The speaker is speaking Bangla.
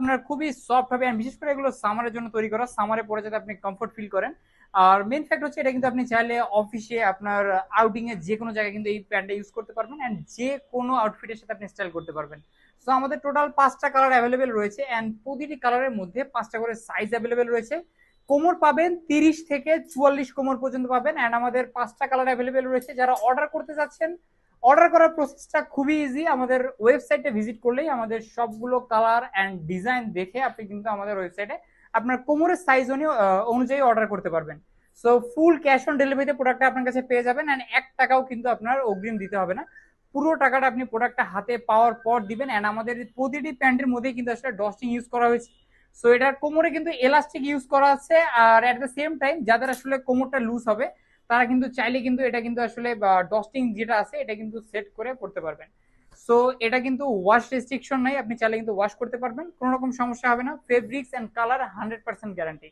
আপনার খুবই সফট হবে। বিশেষ করে এগুলো সামারের জন্য তৈরি করা। সামারে পরে যাতে আপনি কমফোর্ট ফিল করেন। আর মেন ফ্যাক্ট হচ্ছে, এটা কিন্তু আপনি চাইলে অফিসে আপনার আউটিং এ যে কোনো জায়গায় কিন্তু এই প্যান্টটা ইউজ করতে পারবেন অ্যান্ড যে কোনো আউটফিটের সাথে আপনি স্টাইল করতে পারবেন। সো আমাদের টোটাল পাঁচটা কালার অ্যাভেলেবেল রয়েছে অ্যান্ড প্রতিটি কালারের মধ্যে পাঁচটা করে সাইজ অ্যাভেলেবেল রয়েছে। কোমর পাবেন তিরিশ থেকে চুয়াল্লিশ কোমর পর্যন্ত পাবেন অ্যান্ড আমাদের পাঁচটা কালার অ্যাভেলেবেল রয়েছে। যারা অর্ডার করতে যাচ্ছেন অর্ডার করার প্রসেসটা খুবই ইজি আমাদের ওয়েবসাইটে ভিজিট করলেই আমাদের সবগুলো কালার অ্যান্ড ডিজাইন দেখে আপনি কিন্তু আমাদের ওয়েবসাইটে আপনার কোমরের সাইজ অনুযায়ী অর্ডার করতে পারবেন। সো ফুল ক্যাশ অন ডেলিভারিতে প্রোডাক্টটা আপনার কাছে পেয়ে যাবেন অ্যান্ড এক টাকাও কিন্তু আপনার অগ্রিম দিতে হবে না। পুরো টাকাটা আপনি প্রোডাক্টটা হাতে পাওয়ার পর দিবেন অ্যান্ড আমাদের প্রতিটি প্যান্টের মধ্যেই কিন্তু আসলে ডস্টিং ইউজ করা হয়েছে। সো এটার কোমরে কিন্তু এলাস্টিক ইউজ করা আছে আর অ্যাট দ্য সেম টাইম যাদের আসলে কোমরটা লুজ হবে তারা কিন্তু চাইলে কিন্তু এটা কিন্তু আসলে ডস্টিং যেটা আছে, এটা কিন্তু সেট করে করতে পারবেন। সো এটা কিন্তু ওয়াশ রেস্ট্রিকশন নাই, আপনি চাইলে কিন্তু ওয়াশ করতে পারবেন, কোনো রকম সমস্যা হবে না। Fabrics and colour hundred percent guarantee